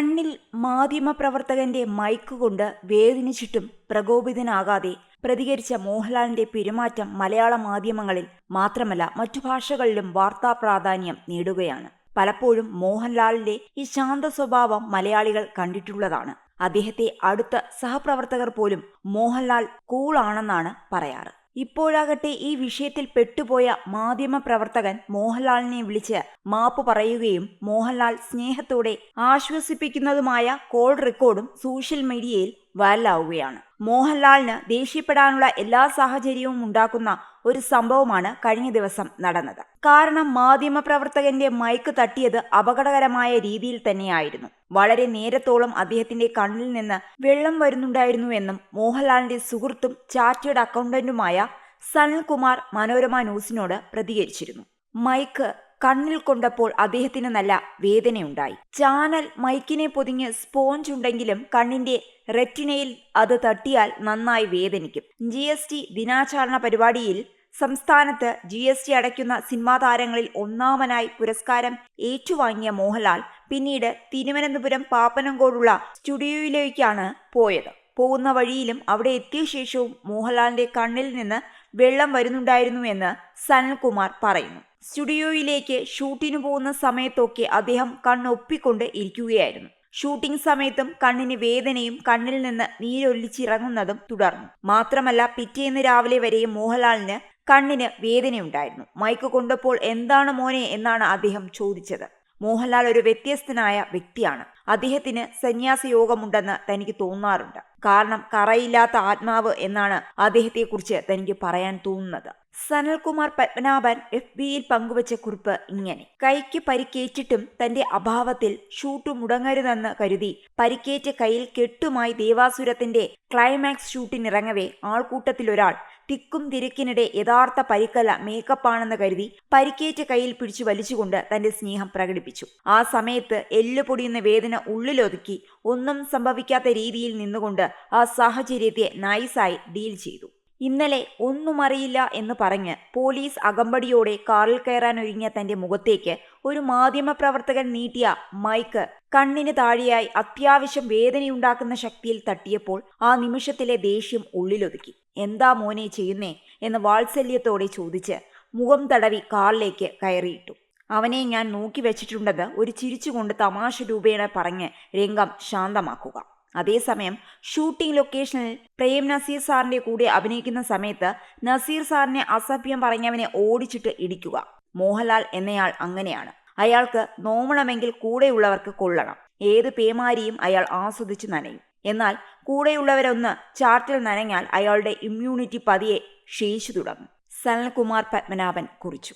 കണ്ണിൽ മാധ്യമപ്രവർത്തകന്റെ മൈക്ക് കൊണ്ട് വേദനിച്ചിട്ടും പ്രകോപിതനാകാതെ പ്രതികരിച്ച മോഹൻലാലിന്റെ പെരുമാറ്റം മലയാള മാധ്യമങ്ങളിൽ മാത്രമല്ല മറ്റു ഭാഷകളിലും വാർത്താ പ്രാധാന്യം നേടുകയാണ്. പലപ്പോഴും മോഹൻലാലിന്റെ ഈ ശാന്ത സ്വഭാവം മലയാളികൾ കണ്ടിട്ടുള്ളതാണ്. അദ്ദേഹത്തെ അടുത്ത സഹപ്രവർത്തകർ പോലും മോഹൻലാൽ കൂളാണെന്നാണ് പറയാറ്. ഇപ്പോഴാകട്ടെ ഈ വിഷയത്തിൽ പെട്ടുപോയ മാധ്യമപ്രവർത്തകൻ മോഹൻലാലിനെ വിളിച്ച് മാപ്പ് പറയുകയും മോഹൻലാൽ സ്നേഹത്തോടെ ആശ്വസിപ്പിക്കുന്നതുമായ കോൾ റെക്കോർഡും സോഷ്യൽ മീഡിയയിൽ വൈറലാവുകയാണ്. മോഹൻലാലിന് ദേഷ്യപ്പെടാനുള്ള എല്ലാ സാഹചര്യവും ഉണ്ടാക്കുന്ന ഒരു സംഭവമാണ് കഴിഞ്ഞ ദിവസം നടന്നത്. കാരണം മാധ്യമപ്രവർത്തകന്റെ മൈക്ക് തട്ടിയത് അപകടകരമായ രീതിയിൽ തന്നെയായിരുന്നു. വളരെ നേരത്തോളം അദ്ദേഹത്തിന്റെ കണ്ണിൽ നിന്ന് വെള്ളം വരുന്നുണ്ടായിരുന്നുവെന്നും മോഹൻലാലിന്റെ സുഹൃത്തും ചാറ്റേഡ് അക്കൗണ്ടന്റുമായ സനൽകുമാർ മനോരമ ന്യൂസിനോട് പ്രതികരിച്ചിരുന്നു. മൈക്ക് കണ്ണിൽ കൊണ്ടപ്പോൾ അദ്ദേഹത്തിന് നല്ല വേദനയുണ്ടായി. ചാനൽ മൈക്കിനെ പൊതിഞ്ഞ് സ്പോഞ്ച് ഉണ്ടെങ്കിലും കണ്ണിന്റെ റെറ്റിനയിൽ അത് തട്ടിയാൽ നന്നായി വേദനിക്കും. ജി ദിനാചരണ പരിപാടിയിൽ സംസ്ഥാനത്ത് ജി എസ് ടി അടയ്ക്കുന്ന സിനിമാ താരങ്ങളിൽ ഒന്നാമനായി പുരസ്കാരം ഏറ്റുവാങ്ങിയ മോഹൻലാൽ പിന്നീട് തിരുവനന്തപുരം പാപ്പനംകോടുള്ള സ്റ്റുഡിയോയിലേക്കാണ് പോയത്. പോകുന്ന വഴിയിലും അവിടെ എത്തിയ ശേഷവും മോഹൻലാലിന്റെ കണ്ണിൽ നിന്ന് വെള്ളം വരുന്നുണ്ടായിരുന്നു എന്ന് സനൽകുമാർ പറയുന്നു. സ്റ്റുഡിയോയിലേക്ക് ഷൂട്ടിന് പോകുന്ന സമയത്തൊക്കെ അദ്ദേഹം കണ്ണൊപ്പിക്കൊണ്ട് ഇരിക്കുകയായിരുന്നു. ഷൂട്ടിംഗ് സമയത്തും കണ്ണിന് വേദനയും കണ്ണിൽ നിന്ന് നീരൊലിച്ചിറങ്ങുന്നതും തുടർന്നു. മാത്രമല്ല പിറ്റേന്ന് രാവിലെ വരെയും മോഹൻലാലിന് കണ്ണിന് വേദനയുണ്ടായിരുന്നു. മൈക്ക് കൊണ്ടപ്പോൾ എന്താണ് മോനെ? എന്നാണ് അദ്ദേഹം ചോദിച്ചത്. മോഹൻലാൽ ഒരു വ്യത്യസ്തനായ വ്യക്തിയാണ്. അദ്ദേഹത്തിന് സന്യാസ യോഗമുണ്ടെന്ന് തനിക്ക് തോന്നാറുണ്ട്. കാരണം കറയില്ലാത്ത ആത്മാവ് എന്നാണ് അദ്ദേഹത്തെക്കുറിച്ച് തനിക്ക് പറയാൻ തോന്നുന്നത്. സനൽകുമാർ പത്മനാഭൻ എഫ് ബിയിൽ പങ്കുവച്ച കുറിപ്പ് ഇങ്ങനെ. കൈക്ക് പരിക്കേറ്റിട്ടും തന്റെ അഭാവത്തിൽ ഷൂട്ട് മുടങ്ങരുതെന്ന് കരുതി പരിക്കേറ്റ കയ്യിൽ കെട്ടുമായി ദേവാസുരത്തിന്റെ ക്ലൈമാക്സ് ഷൂട്ടിനിറങ്ങവേ ആൾക്കൂട്ടത്തിലൊരാൾ തിക്കും തിരക്കിനിടെ യഥാർത്ഥ പരിക്കല മേക്കപ്പാണെന്ന് കരുതി പരിക്കേറ്റ കയ്യിൽ പിടിച്ചു വലിച്ചുകൊണ്ട് തന്റെ സ്നേഹം പ്രകടിപ്പിച്ചു. ആ സമയത്ത് എല്ല് പൊടിയുന്ന വേദന ഉള്ളിലൊതുക്കി ഒന്നും സംഭവിക്കാത്ത രീതിയിൽ നിന്നുകൊണ്ട് ആ സാഹചര്യത്തെ നൈസായി ഡീൽ ചെയ്തു. ഇന്നലെ ഒന്നും അറിയില്ല എന്ന് പറഞ്ഞ് പോലീസ് അകമ്പടിയോടെ കാറിൽ കയറാൻ ഒരുങ്ങിയ തന്റെ മുഖത്തേക്ക് ഒരു മാധ്യമപ്രവർത്തകൻ നീട്ടിയ മൈക്ക് കണ്ണിന് താഴെയായി അത്യാവശ്യം വേദനയുണ്ടാക്കുന്ന ശക്തിയിൽ തട്ടിയപ്പോൾ ആ നിമിഷത്തിലെ ദേഷ്യം ഉള്ളിലൊതുക്കി. എന്താ മോനെ ചെയ്യുന്നേ? എന്ന് വാത്സല്യത്തോടെ ചോദിച്ച് മുഖം തടവി കാറിലേക്ക് കയറിയിട്ടു. അവനെ ഞാൻ നോക്കി വെച്ചിട്ടുണ്ടെന്ന് ഒരു ചിരിച്ചുകൊണ്ട് തമാശ രൂപേണ പറഞ്ഞ് രംഗം ശാന്തമാക്കുക. അതേസമയം ഷൂട്ടിംഗ് ലൊക്കേഷനിൽ പ്രേം നസീർ സാറിന്റെ കൂടെ അഭിനയിക്കുന്ന സമയത്ത് നസീർ സാറിനെ അസഭ്യം പറഞ്ഞവനെ ഓടിച്ചിട്ട് ഇടിക്കുക. മോഹൻലാൽ എന്നയാൾ അങ്ങനെയാണ്. അയാൾക്ക് നോമണമെങ്കിൽ കൂടെയുള്ളവർക്ക് കൊള്ളണം. ഏത് പേമാരിയും അയാൾ ആസ്വദിച്ച് നനയും. എന്നാൽ കൂടെയുള്ളവരൊന്ന് ചാർട്ടിൽ നനഞ്ഞാൽ അയാളുടെ ഇമ്മ്യൂണിറ്റി പതിയെ ക്ഷയിച്ചു തുടങ്ങും. സനൽകുമാർ പത്മനാഭൻ കുറിച്ചു.